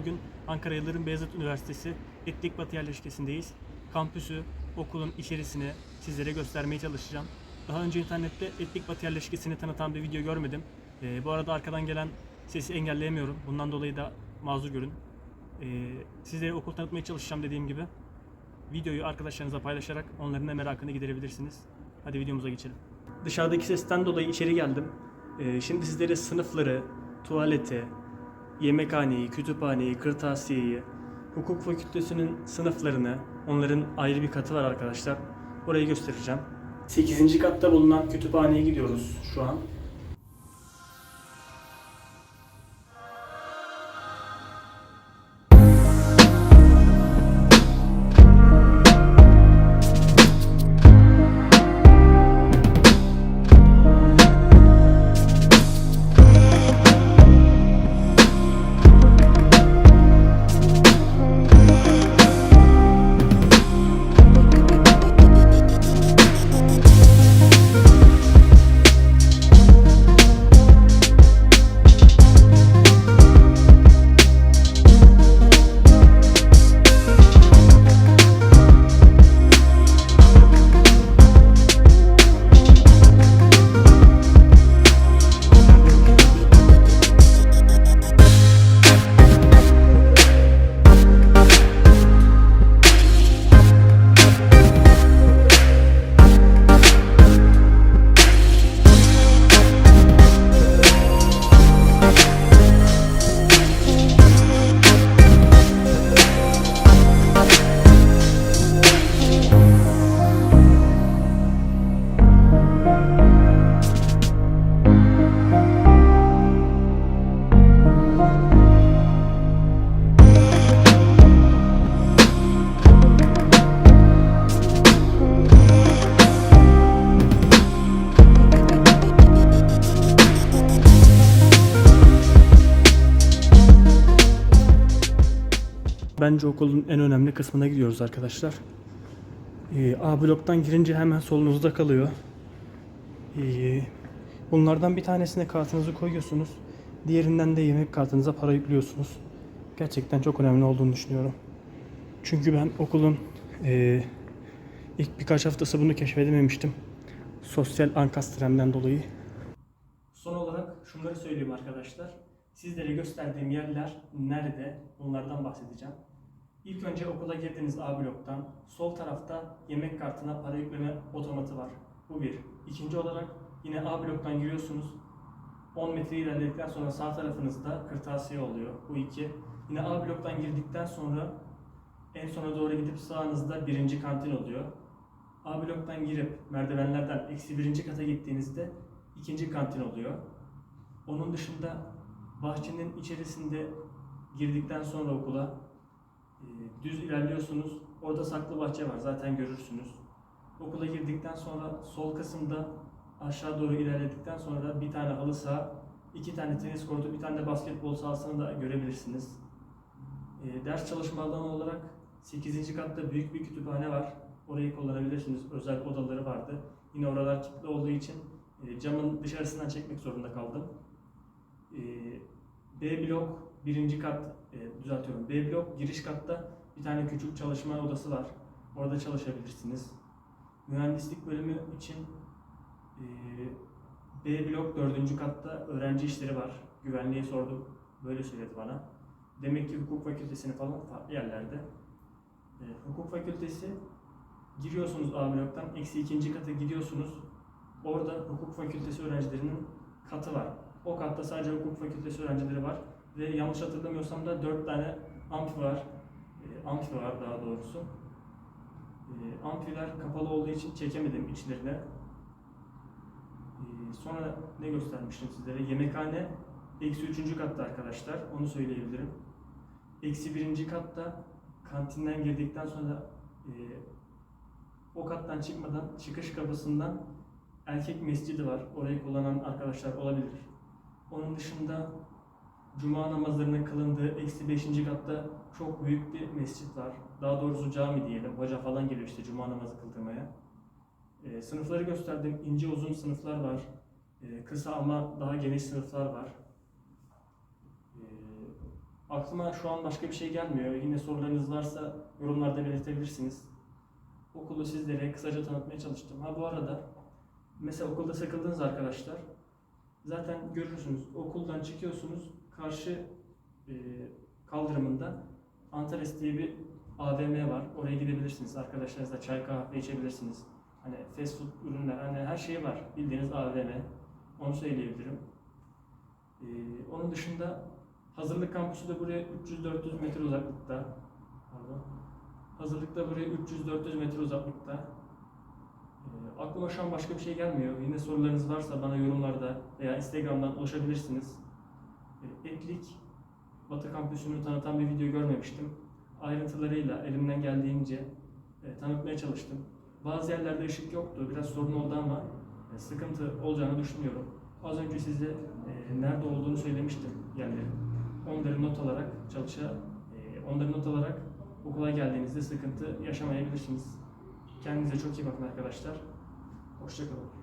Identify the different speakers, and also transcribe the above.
Speaker 1: Bugün Ankara Yıldırım Beyazıt Üniversitesi Etnik Batı yerleşkesindeyiz. Kampüsü, okulun içerisini sizlere göstermeye çalışacağım. Daha önce internette Etnik Batı yerleşkesini tanıtan bir video görmedim. Ee, bu arada arkadan gelen sesi engelleyemiyorum. Bundan dolayı da mazur görün. Ee, sizlere okul tanıtmaya çalışacağım dediğim gibi. Videoyu arkadaşlarınıza paylaşarak onların da merakını giderebilirsiniz. Hadi videomuza geçelim. Dışarıdaki sesten dolayı içeri geldim. Ee, şimdi sizlere sınıfları, tuvaleti, yemekhaneyi, kütüphaneyi, kırtasiyeyi, hukuk fakültesinin sınıflarını, onların ayrı bir katı var arkadaşlar. Orayı göstereceğim. 8. katta bulunan kütüphaneye gidiyoruz şu an. Bence okulun en önemli kısmına gidiyoruz arkadaşlar. Ee, A bloktan girince hemen solunuzda kalıyor. Ee, bunlardan bir tanesine kartınızı koyuyorsunuz. Diğerinden de yemek kartınıza para yüklüyorsunuz. Gerçekten çok önemli olduğunu düşünüyorum. Çünkü ben okulun ee, ilk birkaç haftası bunu keşfedememiştim. Sosyal ankastremden dolayı. Son olarak şunları söyleyeyim arkadaşlar. Sizlere gösterdiğim yerler nerede? Bunlardan bahsedeceğim. İlk önce okula girdiğiniz A bloktan sol tarafta yemek kartına para yükleme otomatı var. Bu bir. İkinci olarak yine A bloktan giriyorsunuz. 10 metre ilerledikten sonra sağ tarafınızda kırtasiye oluyor. Bu iki. Yine A bloktan girdikten sonra en sona doğru gidip sağınızda birinci kantin oluyor. A bloktan girip merdivenlerden eksi birinci kata gittiğinizde ikinci kantin oluyor. Onun dışında bahçenin içerisinde girdikten sonra okula düz ilerliyorsunuz. Orada saklı bahçe var zaten görürsünüz. Okula girdikten sonra sol kısımda aşağı doğru ilerledikten sonra bir tane halı saha, iki tane tenis kortu, bir tane de basketbol sahasını da görebilirsiniz. E, ders çalışma alanı olarak 8. katta büyük bir kütüphane var. Orayı kullanabilirsiniz. Özel odaları vardı. Yine oralar kilitli olduğu için e, camın dışarısından çekmek zorunda kaldım. E, B blok birinci kat e, düzeltiyorum. B blok giriş katta bir tane küçük çalışma odası var. Orada çalışabilirsiniz. Mühendislik bölümü için e, B blok dördüncü katta öğrenci işleri var. Güvenliğe sordum. Böyle söyledi bana. Demek ki hukuk fakültesini falan farklı yerlerde. E, hukuk fakültesi giriyorsunuz A bloktan. Eksi ikinci kata gidiyorsunuz. Orada hukuk fakültesi öğrencilerinin katı var. O katta sadece hukuk fakültesi öğrencileri var. Ve yanlış hatırlamıyorsam da 4 tane amfi var. E, amfi var daha doğrusu. E, amfiler kapalı olduğu için çekemedim içlerine. E, sonra ne göstermiştim sizlere? Yemekhane eksi 3. katta arkadaşlar. Onu söyleyebilirim. Eksi 1. katta kantinden girdikten sonra e, o kattan çıkmadan çıkış kapısından erkek mescidi var. Orayı kullanan arkadaşlar olabilir. Onun dışında Cuma namazlarının kılındığı eksi 5. katta çok büyük bir mescit var. Daha doğrusu cami diyelim. Hoca falan geliyor işte cuma namazı kıldırmaya. Ee, sınıfları gösterdim. İnce uzun sınıflar var. Ee, kısa ama daha geniş sınıflar var. Ee, Aklıma şu an başka bir şey gelmiyor. Yine sorularınız varsa yorumlarda belirtebilirsiniz. Okulu sizlere kısaca tanıtmaya çalıştım. Ha bu arada mesela okulda sıkıldınız arkadaşlar. Zaten görürsünüz okuldan çıkıyorsunuz karşı e, kaldırımında Antares diye bir AVM var. Oraya gidebilirsiniz. Arkadaşlarınızla çay kahve içebilirsiniz. Hani fast food ürünler hani her şey var. Bildiğiniz AVM. Onu söyleyebilirim. Ee, onun dışında hazırlık kampüsü de buraya 300-400 metre uzaklıkta. Pardon. Hazırlık da buraya 300-400 metre uzaklıkta. Ee, aklıma şu an başka bir şey gelmiyor. Yine sorularınız varsa bana yorumlarda veya Instagram'dan ulaşabilirsiniz. Ee, Etlik Batı kampüsünü tanıtan bir video görmemiştim. Ayrıntılarıyla elimden geldiğince e, tanıtmaya çalıştım. Bazı yerlerde ışık yoktu, biraz sorun oldu ama e, sıkıntı olacağını düşünüyorum. Az önce size e, nerede olduğunu söylemiştim yerlerin. Onları not alarak çalışa, onları not alarak okula geldiğinizde sıkıntı yaşamayabilirsiniz. Kendinize çok iyi bakın arkadaşlar. Hoşçakalın.